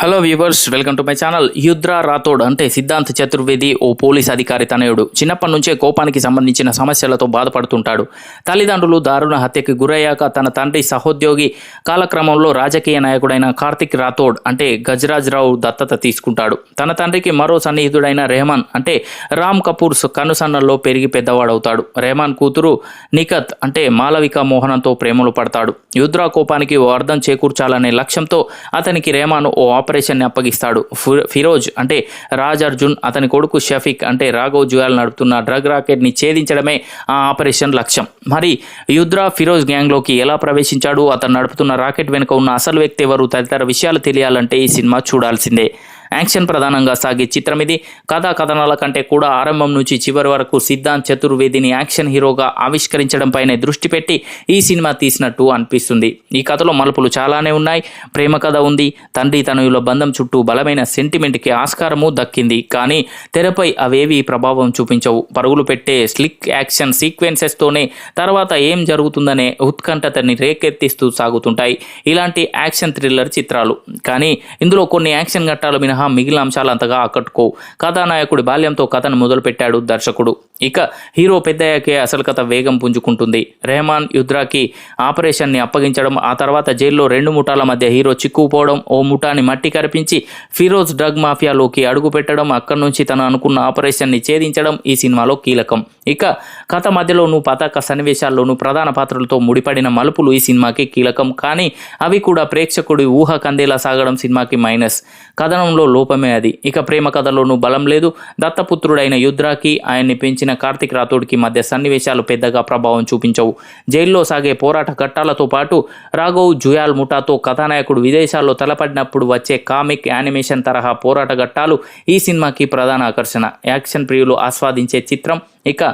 Hello viewers welcome to my channel Yudra Rathod అంటే సిద్ధాంత్ చతుర్వేది ఓ police అధికారి తనయుడు. చిన్నప్పటి నుంచే కోపానికి సంబంధించిన సమస్యలతో బాధపడుతుంటాడు. తల్లిదండ్రులు దారుణ హత్యకి గురయ్యాక తన తండ్రి సహోద్యోగి కాలక్రమంలో రాజకీయ నాయకుడైన కార్తిక్ రాథోడ్ అంటే గజరాజ్రావు దత్తత తీసుకుంటాడు. తన తండ్రికి మరో సన్నిహితుడైన రెహమాన్ అంటే రామ్ కపూర్ కనుసన్నల్లో పెరిగి పెద్దవాడవుతాడు. రెహమాన్ కూతురు నిఖత్ అంటే మాలవిక మోహనంతో ప్రేమలు పడతాడు. యుద్రా కోపానికి ఓ అర్థం చేకూర్చాలనే లక్ష్యంతో అతనికి రెహమాన్ ఓ ఆపరేషన్ని అప్పగిస్తాడు. ఫు- ఫిరోజ్ అంటే రాజ్ అర్జున్ అతని కొడుకు షఫీక్ అంటే రాఘవ్ జుయాల్ నడుపుతున్న డ్రగ్ రాకెట్ని ఛేదించడమే ఆ ఆపరేషన్ లక్ష్యం. మరి యుద్రా ఫిరోజ్ గ్యాంగ్లోకి ఎలా ప్రవేశించాడు? అతను నడుపుతున్న రాకెట్ వెనుక ఉన్న అసలు వ్యక్తి ఎవరు? తదితర విషయాలు తెలియాలంటే ఈ సినిమా చూడాల్సిందే. యాక్షన్ ప్రధానంగా సాగే చిత్రం ఇది. కథా కథనాల కంటే కూడా ఆరంభం నుంచి చివరి వరకు సిద్ధాంత్ చతుర్వేదిని యాక్షన్ హీరోగా ఆవిష్కరించడంపైనే దృష్టి పెట్టి ఈ సినిమా తీసినట్టు అనిపిస్తుంది. ఈ కథలో మలుపులు చాలానే ఉన్నాయి. ప్రేమ కథ ఉంది. తండ్రి తనయుల బంధం చుట్టూ బలమైన సెంటిమెంట్కి ఆస్కారము దక్కింది. కానీ తెరపై అవేవి ప్రభావం చూపించవు. పరుగులు పెట్టే స్లిక్ యాక్షన్ సీక్వెన్సెస్తోనే తర్వాత ఏం జరుగుతుందనే ఉత్కంఠతని రేకెత్తిస్తూ సాగుతుంటాయి. ఇలాంటి యాక్షన్ థ్రిల్లర్ చిత్రాలు. కానీ ఇందులో కొన్ని యాక్షన్ ఘట్టాలు మినహా మిగిలిన అంశాలు అంతగా ఆకట్టుకోవు. కథానాయకుడి బాల్యంతో కథను మొదలుపెట్టాడు దర్శకుడు. ఇక హీరో పెద్దయ్యాకే అసలు కథ వేగం పుంజుకుంటుంది. రెహమాన్ యుద్రాకి ఆపరేషన్ని అప్పగించడం ఆ తర్వాత జైల్లో రెండు ముఠాల మధ్య హీరో చిక్కుపోవడం ఓ ముఠాని మట్టి కరిపించి ఫిరోజ్ డ్రగ్ మాఫియాలోకి అడుగు పెట్టడం అక్కడి నుంచి తను అనుకున్న ఆపరేషన్ని ఛేదించడం ఈ సినిమాలో కీలకం. ఇక కథ మధ్యలోనూ పతాక సన్నివేశాల్లోనూ ప్రధాన పాత్రలతో ముడిపడిన మలుపులు ఈ సినిమాకి కీలకం. కానీ అవి కూడా ప్రేక్షకుడి ఊహ కందేలా సాగడం సినిమాకి మైనస్. కథనంలో లోపమే అది. ఇక ప్రేమ కథలోనూ బలం లేదు. దత్తపుత్రుడైన యుద్రాకి ఆయన్ని పెంచిన కార్తిక్ రాథోడ్కి మధ్య సన్నివేశాలు పెద్దగా ప్రభావం చూపించవు. జైల్లో సాగే పోరాట ఘట్టాలతో పాటు రాఘవ్ జుయాల్ ముఠాతో కథానాయకుడు విదేశాల్లో తలపడినప్పుడు వచ్చే కామిక్ యానిమేషన్ తరహా పోరాట ఘట్టాలు ఈ సినిమాకి ప్రధాన ఆకర్షణ. యాక్షన్ ప్రియులు ఆస్వాదించే చిత్రం ఇక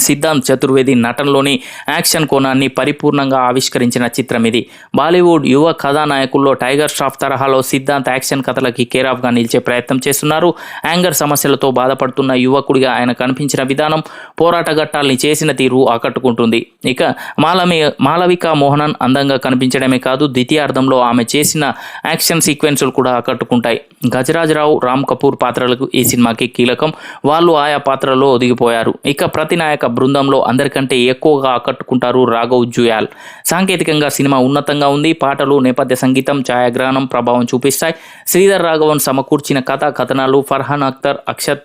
సిద్ధాంత్ చతుర్వేది నటనలోని యాక్షన్ కోణాన్ని పరిపూర్ణంగా ఆవిష్కరించిన చిత్రం ఇది. బాలీవుడ్ యువ కథానాయకుల్లో టైగర్ ష్రాఫ్ తరహాలో సిద్ధాంత్ యాక్షన్ కథలకి కేరాఫ్గా నిలిచే ప్రయత్నం చేస్తున్నారు. యాంగర్ సమస్యలతో బాధపడుతున్న యువకుడిగా ఆయన కనిపించిన విధానం పోరాట ఘట్టాల్ని చేసిన తీరు ఆకట్టుకుంటుంది. ఇక మాలమి మాలవిక మోహనన్ అందంగా కనిపించడమే కాదు ద్వితీయార్థంలో ఆమె చేసిన యాక్షన్ సీక్వెన్సులు కూడా ఆకట్టుకుంటాయి. గజరాజరావు రామ్ కపూర్ పాత్రలకు ఈ సినిమాకి కీలకం. వాళ్ళు ఆయా పాత్రలో ఒదిగిపోయారు. ఇక ప్రతి నాయక బృందంలో అందరికంటే ఎక్కువగా ఆకట్టుకుంటారు రాఘవ్ జుయాల్. సాంకేతికంగా సినిమా ఉన్నతంగా ఉంది. పాటలు నేపథ్య సంగీతం ఛాయాగ్రహణం ప్రభావం చూపిస్తాయి. శ్రీధర్ రాఘవన్ సమకూర్చిన కథా కథనాలు ఫర్హాన్ అఖ్తర్ అక్షత్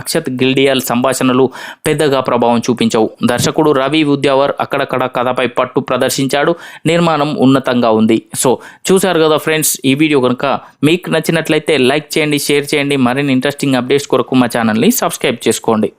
అక్షత్ గిల్డియల్ సంభాషణలు పెద్దగా ప్రభావం చూపించవు. దర్శకుడు రవి ఉద్యావర్ అక్కడక్కడ కథపై పట్టు ప్రదర్శించాడు. నిర్మాణం ఉన్నతంగా ఉంది. సో చూశారు కదా ఫ్రెండ్స్ ఈ వీడియో కనుక మీకు నచ్చినట్లయితే లైక్ చేయండి షేర్ చేయండి. మరిన్ని ఇంట్రెస్టింగ్ అప్డేట్స్ కొరకు మా ఛానల్ని సబ్స్క్రైబ్ చేసుకోండి.